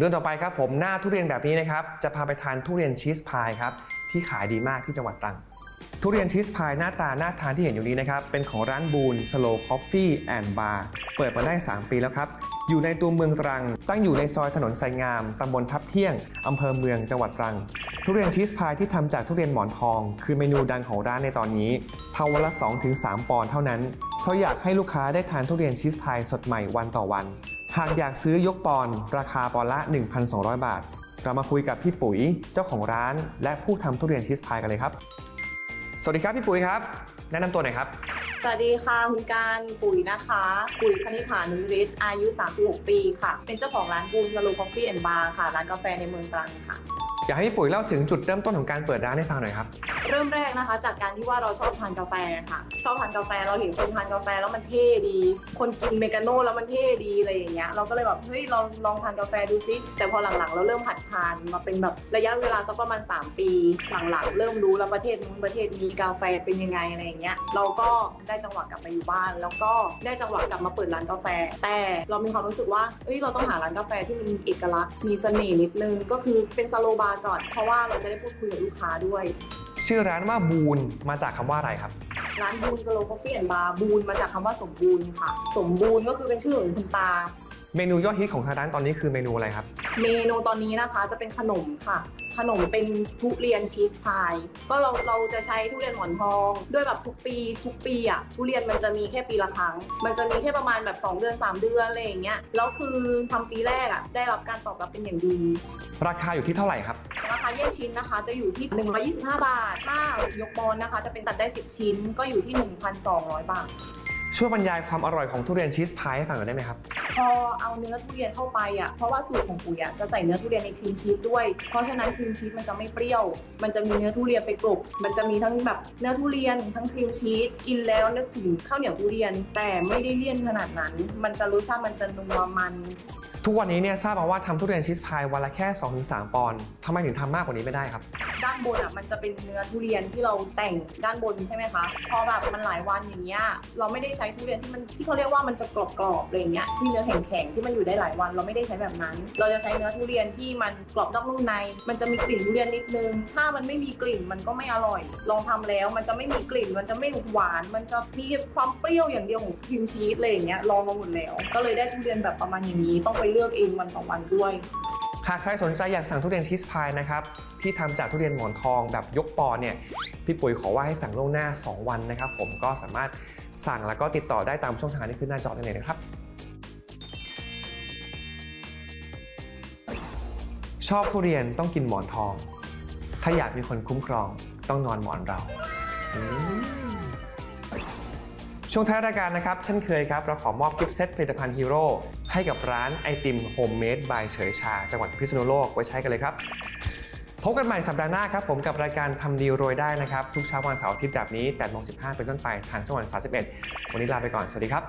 เรื่องต่อไปครับผมหน้าทุเรียนแบบนี้นะครับจะพาไปทานทุเรียนชีสพายครับที่ขายดีมากที่จังหวัดตรัง ทุเรียนชีสพายหน้าตาน่าทานที่เห็นอยู่นี้นะครับเป็นของร้านบูนสโลคอฟฟี่แอนด์บาร์เปิดมาได้ 3 ปีแล้วครับอยู่ในตัวเมืองตรัง ตั้งอยู่ในซอยถนนไซงาม ตำบลทับเที่ยง อำเภอเมืองจังหวัดตรัง ทุเรียนชีสพายที่ทำจากทุเรียนหมอนทอง คือเมนูดังของร้านในตอนนี้เท่าวันละ 2-3 ปอนด์เท่านั้นเพราะอยากให้ลูกค้าได้ทานทุเรียนชีสพายสดใหม่วันต่อวัน หากอยากซื้อยกปอนราคาปอนละ 1,200 บาท เรามาคุยกับพี่ปุ๋ยเจ้าของร้าน และผู้ทำทุเรียนชีสพายกันเลยครับ สวัสดีครับพี่ปุ๋ยครับ แนะนำตัวหน่อยครับ สวัสดีค่ะคุณการปุ๋ยนะคะ ปุ๋ยคณิฐานุริศอายุ 36 ปีค่ะ เป็นเจ้าของร้านบูมสโลคอฟฟี่แอนด์บาร์ค่ะ ร้านกาแฟในเมืองตรังค่ะ อยากให้พี่ปุ๋ยเล่าถึงจุดเริ่มต้นของการเปิดร้านให้ฟังหน่อยครับ เริ่มแรกนะคะ จากการที่ว่าเราชอบทานกาแฟค่ะ ชอบทานกาแฟเราเห็นคนทานกาแฟแล้วมันเท่ดี คนกินเมกาโน่แล้วมันเท่ดีอะไรอย่างเงี้ยเราก็เลยแบบเฮ้ยเราลองทานกาแฟดูซิแต่พอหลังๆ เราเริ่มหัดทานมาเป็นแบบระยะเวลาสักประมาณ 3 ปี หลังๆ เริ่มรู้แล้วประเทศนู้นประเทศนี้กาแฟเป็นยังไงอะไรอย่างเงี้ยเราก็ได้จังหวะกลับมาอยู่บ้าน แล้วก็ได้จังหวะกลับมาเปิดร้านกาแฟ แต่เรามีความรู้สึกว่าเอ้ยเราต้องหาร้านกาแฟที่มันมีเอกลักษณ์มีเสน่ห์นิดนึงก็คือเป็นสโลบาร์ก่อน เพราะว่าเราจะได้พูดคุยกับลูกค้าด้วย ชื่อร้านว่าบูนมาจากคำว่าอะไรครับ ร้านบูนสโลคอฟฟี่แอนด์บาร์บูนมาจากคำว่าสมบูรณ์ค่ะ สมบูรณ์ก็คือเป็นชื่อของคุณตา เมนูยอดฮิตของทางร้านตอนนี้คือเมนูอะไรครับ เมนูตอนนี้นะคะจะเป็นขนมค่ะ ขนมเป็นทุเรียนชีสพาย ก็เราเราจะใช้ทุเรียนหมอนทอง ด้วยแบบทุกปีทุกปีอะทุเรียนมันจะมีแค่ปีละครั้ง มันจะมีแค่ประมาณแบบ 2 เดือน 3 เดือนอะไรอย่างเงี้ยแล้วคือทำปีแรกอะได้รับการตอบรับเป็นอย่างดีราคาอยู่ที่เท่าไหร่ครับราคาแยกชิ้นนะคะจะอยู่ที่ 125 บาทถ้ายกบอลนะคะ จะเป็นตัดได้ 10 ชิ้นก็อยู่ที่ 1,200 บาท ช่วยบรรยายความอร่อยของทุเรียนชีสพายให้ฟังหน่อยได้ไหมครับ พอเอาเนื้อทุเรียนเข้าไปอะ เพราะว่าสูตรของปุ๋ยอะจะใส่เนื้อทุเรียนในครีมชีสด้วย เพราะฉะนั้นครีมชีสมันจะไม่เปรี้ยว มันจะมีเนื้อทุเรียนไปกลบมันจะมีทั้งแบบเนื้อทุเรียนทั้งครีมชีส กินแล้วนึกถึงข้าวเหนียวทุเรียน แต่ไม่ได้เลี่ยนขนาดนั้น มันจะรสชาติมันจะนัวมัน ทุกวันนี้เนี่ยทราบมาว่าทำทุเรียนชีสพายวันละแค่ 2-3 ปอนด์ทำไมถึงทำมากกว่านี้ไม่ได้ครับ ด้านบนอะมันจะเป็นเนื้อทุเรียนที่เราแต่งด้านบนใช่ไหมคะ พอแบบมันหลายวันอย่างเงี้ยเราไม่ได้ใช้ทุเรียนที่มันที่เขาเรียกว่ามันจะกรอบๆอะไรเงี้ยที่เนื้อแข็งๆที่มันอยู่ได้หลายวัน เราไม่ได้ใช้แบบนั้น เราจะใช้เนื้อทุเรียนที่มันกรอบนอกนุ่มใน มันจะมีกลิ่นทุเรียนนิดนึง ถ้ามันไม่มีกลิ่นมันก็ไม่อร่อย ลองทำแล้วมันจะไม่มีกลิ่นมันจะไม่หวาน มันจะมีความเปรี้ยวอย่างเดียวของครีมชีสอะไรอย่างเงี้ยลองมาหมดแล้ว ก็เลยได้ทุเรียนแบบประมาณอย่างนี้ต้องไปเลือกเองวันต่อวันด้วย หากใครสนใจอยากสั่งทุเรียนชีสพายนะครับที่ทำจากทุเรียนหมอนทองแบบยกปอร์เนี่ยพี่ปุ๋ยขอว่าให้สั่งล่วงหน้า 2 วันนะครับ ผมก็สามารถสั่งแล้วก็ติดต่อได้ตามช่องทางที่ขึ้นหน้าจอได้เลยนะครับ ชอบทุเรียนต้องกินหมอนทอง ถ้าอยากมีคนคุ้มครองต้องนอนหมอนเรา ช่วงท้ายรายการนะครับเช่นเคยครับเราขอมอบกิฟต์เซตผลิตภัณฑ์ฮีโร่ให้กับร้านไอติมโฮมเมดบายเฉยชา จังหวัดพิษณุโลกไว้ใช้กันเลยครับพบกันใหม่สัปดาห์หน้าครับ ผมกับรายการทำดีรวยได้นะครับ ทุกเช้าวันเสาร์อาทิตย์แบบนี้8โมง15 เป็นต้นไปทางช่องวัน 31 วันนี้ลาไปก่อน สวัสดีครับ